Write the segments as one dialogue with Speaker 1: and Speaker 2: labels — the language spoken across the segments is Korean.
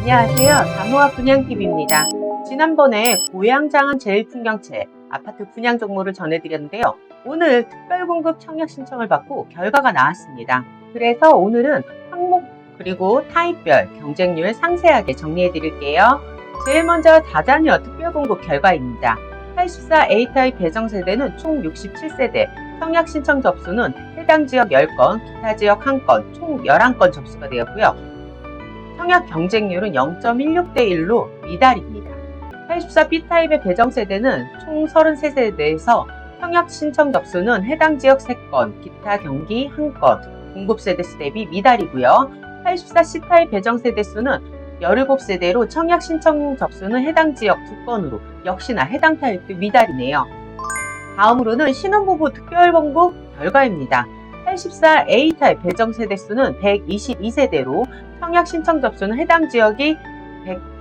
Speaker 1: 안녕하세요. 단호와 분양TV입니다. 지난번에 고향장은 제일 풍경채 아파트 분양 정보를 전해드렸는데요. 오늘 특별공급 청약 신청을 받고 결과가 나왔습니다. 그래서 오늘은 항목 그리고 타입별 경쟁률 상세하게 정리해드릴게요. 제일 먼저 다자녀 특별공급 결과입니다. 84 A타입 배정 세대는 총 67세대, 청약 신청 접수는 해당 지역 10건, 기타 지역 1건, 총 11건 접수가 되었고요. 청약 경쟁률은 0.16대 1로 미달입니다. 84 B타입의 배정 세대는 총 33세대에서 청약 신청 접수는 해당 지역 3건, 기타 경기 1건, 공급 세대 수 대비 미달이고요. 84 C타입 배정 세대 수는 17세대로 청약 신청 접수는 해당 지역 2건으로 역시나 해당 타입도 미달이네요. 다음으로는 신혼부부 특별공급 결과입니다. 84 A타입 배정 세대 수는 122세대로 청약 신청 접수는 해당 지역이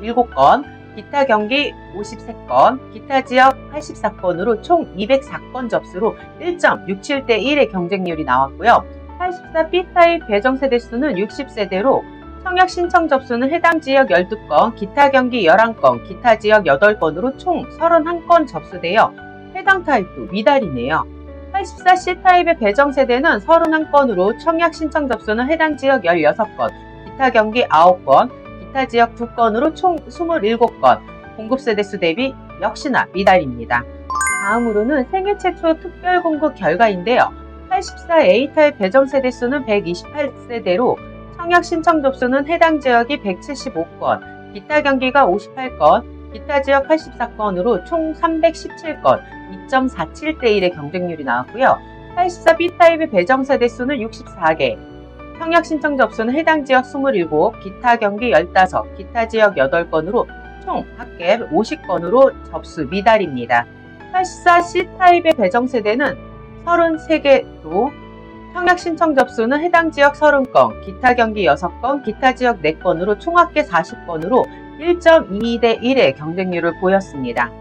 Speaker 1: 107건, 기타 경기 53건, 기타 지역 84건으로 총 204건 접수로 1.67대 1의 경쟁률이 나왔고요. 84 B타입 배정 세대 수는 60세대로 청약 신청 접수는 해당 지역 12건, 기타 경기 11건, 기타 지역 8건으로 총 31건 접수되어 해당 타입도 미달이네요. 84C 타입의 배정 세대는 31건으로 청약 신청 접수는 해당 지역 16건, 기타 경기 9건, 기타 지역 2건으로 총 27건, 공급 세대 수 대비 역시나 미달입니다. 다음으로는 생애 최초 특별 공급 결과인데요. 84A 타입 배정 세대 수는 128세대로 청약 신청 접수는 해당 지역이 175건, 기타 경기가 58건, 기타 지역 84건으로 총 317건, 2.47대 1의 경쟁률이 나왔고요. 84 B타입의 배정 세대 수는 64개, 청약 신청 접수는 해당 지역 27, 기타 경기 15, 기타 지역 8건으로 총 합계 50건으로 접수 미달입니다. 84 C타입의 배정 세대는 33개로 청약 신청 접수는 해당 지역 30건, 기타 경기 6건, 기타 지역 4건으로 총 합계 40건으로 1.22대 1의 경쟁률을 보였습니다.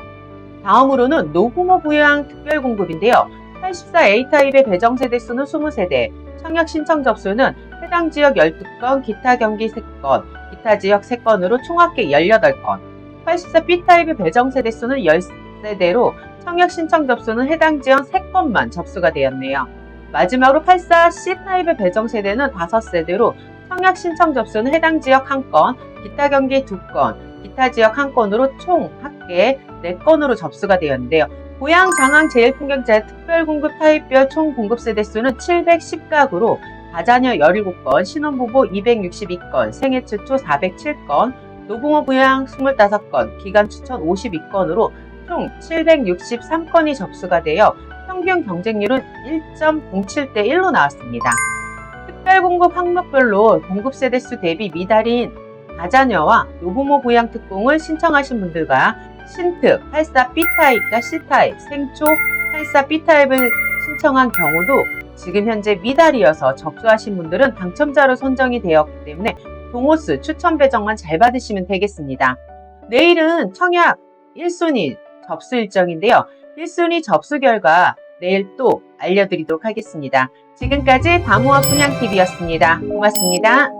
Speaker 1: 다음으로는 노부모 부양 특별 공급인데요. 84A 타입의 배정 세대 수는 20세대, 청약 신청 접수는 해당 지역 12건, 기타 경기 3건, 기타 지역 3건으로 총 합계 18건. 84 B 타입의 배정 세대 수는 10세대로 청약 신청 접수는 해당 지역 3건만 접수가 되었네요. 마지막으로 84 C 타입의 배정 세대는 5세대로 청약 신청 접수는 해당 지역 1건, 기타 경기 2건, 기타 지역 1건으로 총 합계 4건으로 접수가 되었는데요. 고양 장항 제일풍경자 특별공급 타입별 총 공급 세대 수는 710가구로 다자녀 17건, 신혼부부 262건, 생애 최초 407건, 노부모 부양 25건, 기간 추천 52건으로 총 763건이 접수가 되어 평균 경쟁률은 1.07대 1로 나왔습니다. 특별공급 항목별로 공급 세대 수 대비 미달인 다자녀와 노부모 부양 특공을 신청하신 분들과 신특 84 B타입과 C타입, 생초 84 B타입을 신청한 경우도 지금 현재 미달이어서 접수하신 분들은 당첨자로 선정이 되었기 때문에 동호수 추천 배정만 잘 받으시면 되겠습니다. 내일은 청약 1순위 접수 일정인데요. 1순위 접수 결과 내일 또 알려드리도록 하겠습니다. 지금까지 다모아 분양TV였습니다. 고맙습니다.